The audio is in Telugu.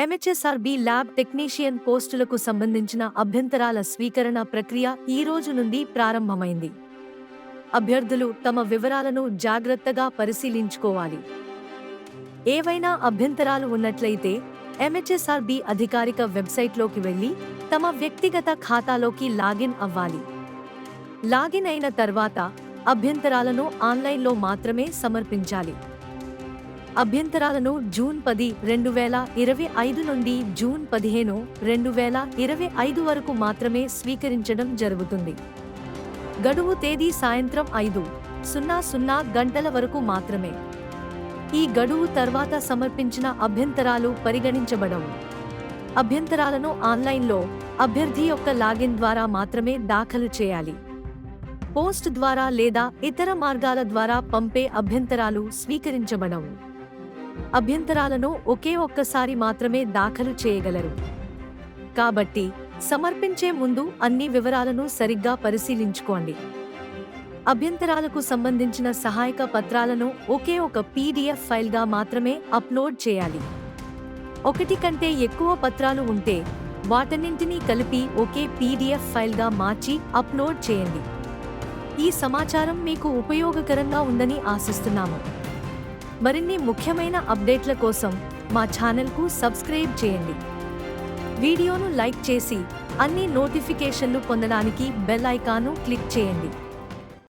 ఎంహెచ్ఎస్ఆర్బి ల్యాబ్ టెక్నీషియన్ పోస్టులకు సంబంధించిన అభ్యంతరాల స్వీకరణ ప్రక్రియ ఈ రోజు నుండి ప్రారంభమైంది. అభ్యర్థులు తమ వివరాలను జాగ్రత్తగా పరిశీలించుకోవాలి. ఏవైనా అభ్యంతరాలు ఉన్నట్లయితే ఎంహెచ్ఎస్ఆర్బి అధికారిక వెబ్సైట్లోకి వెళ్ళి తమ వ్యక్తిగత ఖాతాలోకి లాగిన్ అవ్వాలి. లాగిన్ అయిన తర్వాత అభ్యంతరాలను ఆన్లైన్లో మాత్రమే సమర్పించాలి. అభ్యంతరాలను జూన్ పది రెండు వేల ఇరవై ఐదు నుండి జూన్ పదిహేను రెండు వేల ఇరవై ఐదు వరకు మాత్రమే స్వీకరించడం జరుగుతుంది. గడువు తేదీ సాయంత్రం ఐదు సున్నా సున్నా గంటల వరకు మాత్రమే. ఈ గడువు తర్వాత సమర్పించిన అభ్యంతరాలు పరిగణించబడవు. అభ్యంతరాలను ఆన్లైన్లో అభ్యర్థి యొక్క లాగిన్ ద్వారా మాత్రమే దాఖలు చేయాలి. పోస్ట్ ద్వారా లేదా ఇతర మార్గాల ద్వారా పంపే అభ్యంతరాలు స్వీకరించబడవు. అభ్యంతరాలను ఒకే ఒక్కసారి మాత్రమే దాఖలు చేయగలరు. కాబట్టి సమర్పించే ముందు అన్ని వివరాలను సరిగ్గా పరిశీలించుకోండి. అభ్యంతరాలకు సంబంధించిన సహాయక పత్రాలను ఒకే ఒక పీడిఎఫ్ ఫైల్గా మాత్రమే అప్లోడ్ చేయాలి. ఒకటి కంటే ఎక్కువ పత్రాలు ఉంటే వాటన్నింటినీ కలిపి ఒకే పీడిఎఫ్ ఫైల్గా మార్చి అప్లోడ్ చేయండి. ఈ సమాచారం మీకు ఉపయోగకరంగా ఉందని ఆశిస్తున్నాము. మరిన్ని ముఖ్యమైన అప్డేట్ల కోసం మా ఛానల్కు సబ్స్క్రైబ్ చేయండి. వీడియోను లైక్ చేసి అన్ని నోటిఫికేషన్లు పొందడానికి బెల్ ఐకాను క్లిక్ చేయండి.